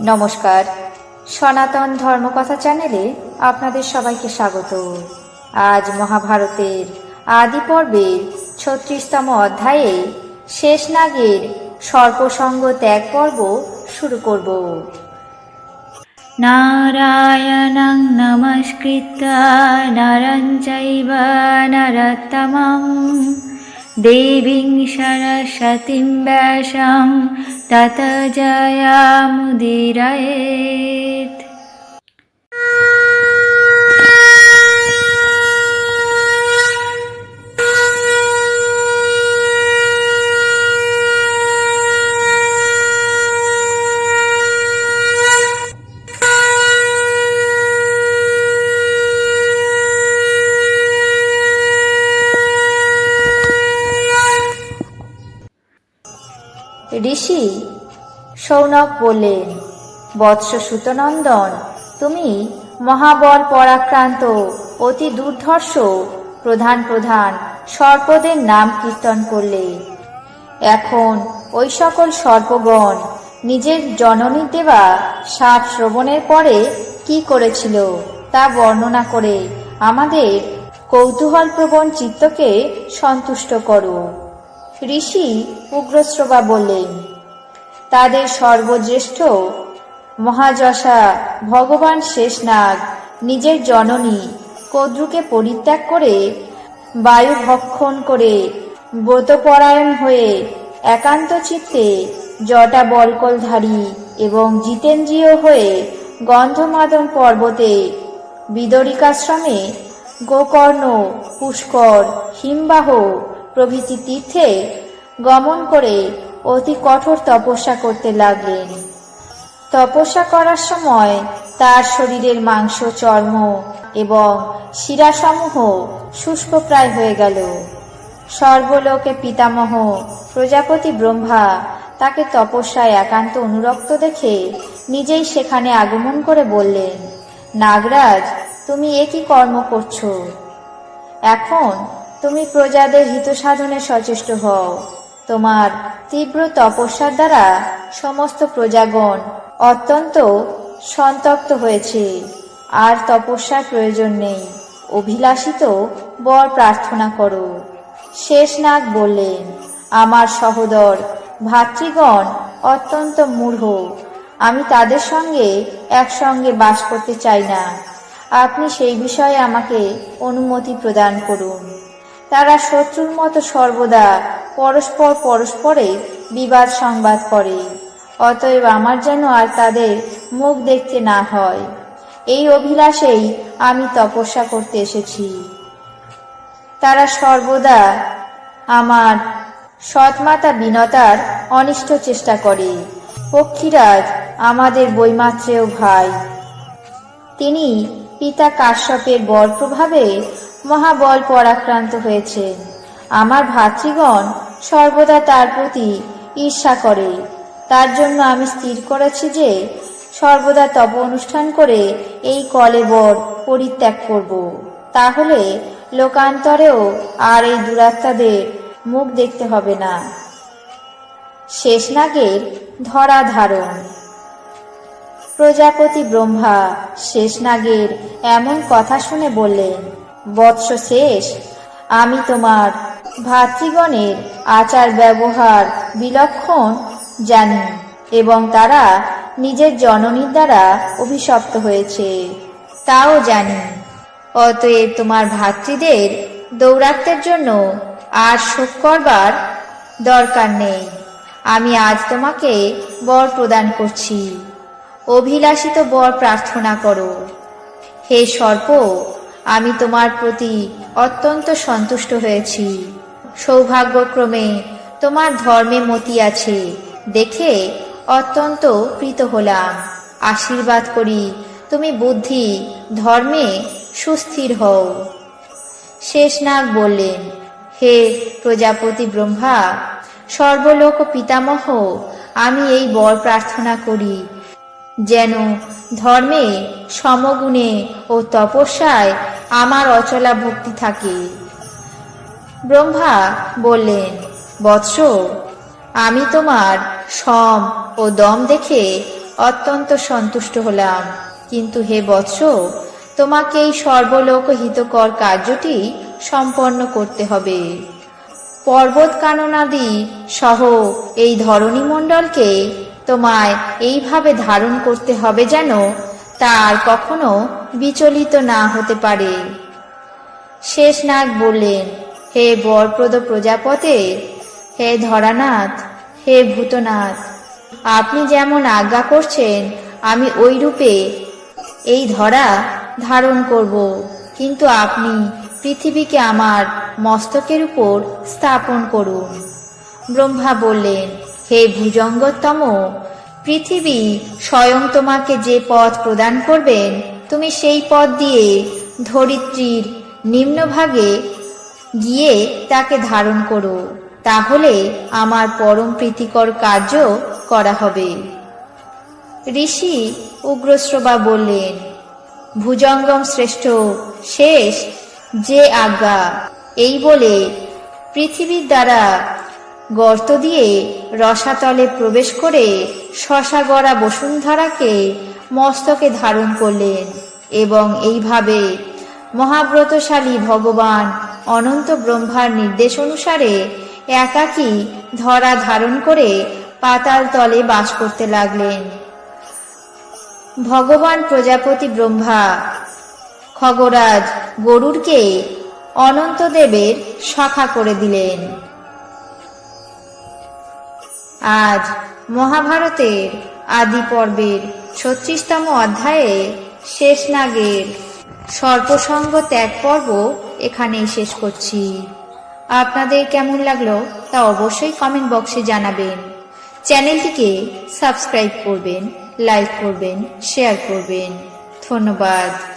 নমস্কার। সনাতন ধর্মকথা চ্যানেলে আপনাদের সবাইকে স্বাগত। আজ মহাভারতের আদি পর্বের ছত্রিশতম অধ্যায়ে শেষ নাগের সর্পসঙ্গ ত্যাগ পর্ব শুরু করব। নারায়ণং নমস্কৃত নরঞ্চৈব নরত্তমম। দেবীং সরস্বতীং ব্যাসাম তত জয়ামুদিরয়েত। ঋষি সৌনক বললেন বৎস সুতনন্দন তুমি মহাবল পরাক্রান্ত, অতি দুর্ধর্ষ, প্রধান প্রধান, সর্পদের নাম কীর্তন করলে। এখন ওই সকল সর্পগণ নিজের জননী দেওয়া সাপ শ্রবণের পরে কি করেছিল তা বর্ণনা করে আমাদের কৌতূহলপ্রবণ চিত্তকে সন্তুষ্ট করো। ঋষি উগ্রশ্রবা বললেন, তাদের সর্বজ্যেষ্ঠ মহাযশা ভগবান শেষনাগ নিজের জননী কদ্রুকে পরিত্যাগ করে বায়ু ভক্ষণ করে ব্রতপরায়ণ হয়ে একান্ত চিত্তে জটা বলকলধারী এবং জিতেন্দ্রীয় হয়ে গন্ধমাদন পর্বতে বিদরিকাশ্রমে গোকর্ণ, পুষ্কর, হিমবাহ প্রভৃতি তীর্থে গমন করে অতি কঠোর তপস্যা করতে লাগলেন। তপস্যা করার সময় তার শরীরের মাংস, চর্ম এবং শিরাসমূহ শুষ্ক প্রায় হয়ে গেল। সর্বলোকে পিতামহ, প্রজাপতি ব্রহ্মা তাকে তপস্যায় একান্ত অনুরক্ত দেখে নিজেই সেখানে আগমন করে বললেন, নাগরাজ, তুমি এ কি কর্ম করছ? এখন তুমি প্রজাদের হিত সাধনে সচেষ্ট হও। তোমার তীব্র তপস্যার দ্বারা সমস্ত প্রজাগণ অত্যন্ত সন্তপ্ত হয়েছে। আর তপস্যার প্রয়োজন নেই। অভিলাষিত বর প্রার্থনা করো। শেষনাগ বললেন, আমার সহোদর, ভাতৃগণ অত্যন্ত মূঢ়। আমি তাদের সঙ্গে একসঙ্গে বাস করতে চাই না। আপনি সেই বিষয়ে আমাকে অনুমতি প্রদান করুন। তারা শত্রুর মতো সর্বদা পরস্পর পরস্পরে বিবাদ সংবাদ করে। অতএব আমার যেন আর তাদের মুখ দেখতে না হয়। এই অভিলাষেই আমি তপস্যা করতে এসেছি। তারা সর্বদা আমার সৎমাতা বিনতার অনিষ্ট চেষ্টা করে। পক্ষীরাজ আমাদের বৈমাত্রেয় ভাই। তিনি পিতা কাশ্যপের বর প্রভাবে মহাবল পরাক্রান্ত হয়েছেন আমার ভাতৃগণ সর্বদা তার প্রতি ঈর্ষা করে। তার জন্য আমি স্থির করেছি যে, সর্বদা তপ অনুষ্ঠান করে এই কলেবর পরিত্যাগ করব। তাহলে লোকান্তরেও আর এই দুরাত্মাদের মুখ দেখতে হবে না। শেষনাগের ধরা ধারণ। প্রজাপতি ব্রহ্মা শেষনাগের এমন কথা শুনে বললেন বৎস শেষ। আমি তোমার ভাতৃগণের আচার ব্যবহার বিলক্ষণ জানি এবং তারা নিজের জননীর দ্বারা অভিশপ্ত হয়েছে, তাও জানি। অতএব তোমার ভাতৃদের দৌরাত্মের জন্য আর শোক করবার দরকার নেই। আমি আজ তোমাকে বর প্রদান করছি। অভিলাষিত বর প্রার্থনা করো। হে সর্প আমি তোমার প্রতি অত্যন্ত সন্তুষ্ট হয়েছি। সৌভাগ্যক্রমে তোমার ধর্মে মতি আছে, দেখে অত্যন্ত প্রীত হলাম। আশীর্বাদ করি, তুমি বুদ্ধি, ধর্মে সুস্থির হও। শেষনাগ বললেন, হে প্রজাপতি ব্রহ্মা, সর্বলোক পিতামহ, আমি এই বর প্রার্থনা করি, যেন ধর্মে সমগুণে ও তপস্যায় আমার অচলা ভক্তি থাকে। ব্রহ্মা বললেন, বৎস, আমি তোমার সম ও দম দেখে অত্যন্ত সন্তুষ্ট হলাম। কিন্তু হে বৎস, তোমাকে এই সর্বলোক হিতকর কার্যটি সম্পন্ন করতে হবে। পর্বত কাননাদি সহ এই ধরণী মণ্ডলকে তোমায় এইভাবে ধারণ করতে হবে যেন তার কখনো বিচলিত না হতে পারে। শেষ নাগ বললেন, হে বরপ্রদ প্রজাপতে, হে ধরানাথ, হে ভূতনাথ, আপনি যেমন আজ্ঞা করছেন, আমি ওই রূপে এই ধরা ধারণ করব। কিন্তু আপনি পৃথিবীকে আমার মস্তকের উপর স্থাপন করুন। ব্রহ্মা বললেন, হে ভুজঙ্গতম পৃথিবী স্বয়ং তোমাকে যে পথ প্রদান করবেন তুমি সেই পথ দিয়ে ধরিত্রীর নিম্নভাগে গিয়ে তাকে ধারণ করো। তাহলে আমার পরম প্রীতিকর কার্য করা হবে। ঋষি উগ্রশ্রবা বললেন, ভুজঙ্গম শ্রেষ্ঠ, শেষ যে আজ্ঞা। এই বলে পৃথিবীর দ্বারা গর্ত দিয়ে রসাতলে প্রবেশ করে শশাগড়া বসুন্ধরাকে মস্তকে ধারণ করলেন এবং এইভাবে মহাব্রতশালী ভগবান অনন্ত ব্রহ্মার নির্দেশ অনুসারে একাকী ধরা ধারণ করে পাতাল তলে বাস করতে লাগলেন। ভগবান প্রজাপতি ব্রহ্মা, খগরাজ গরুড়কে অনন্তদেবের সখা করে দিলেন। আজ মহাভারতের আদি পর্বের ছত্রিশতম অধ্যায়ে শেষ নাগের সর্পসঙ্গ ত্যাগ পর্ব এখানেই শেষ করছি। আপনাদের কেমন লাগল তা অবশ্যই কমেন্ট বক্সে জানাবেন। চ্যানেলটিকে সাবস্ক্রাইব করবেন লাইক করবেন শেয়ার করবেন। ধন্যবাদ।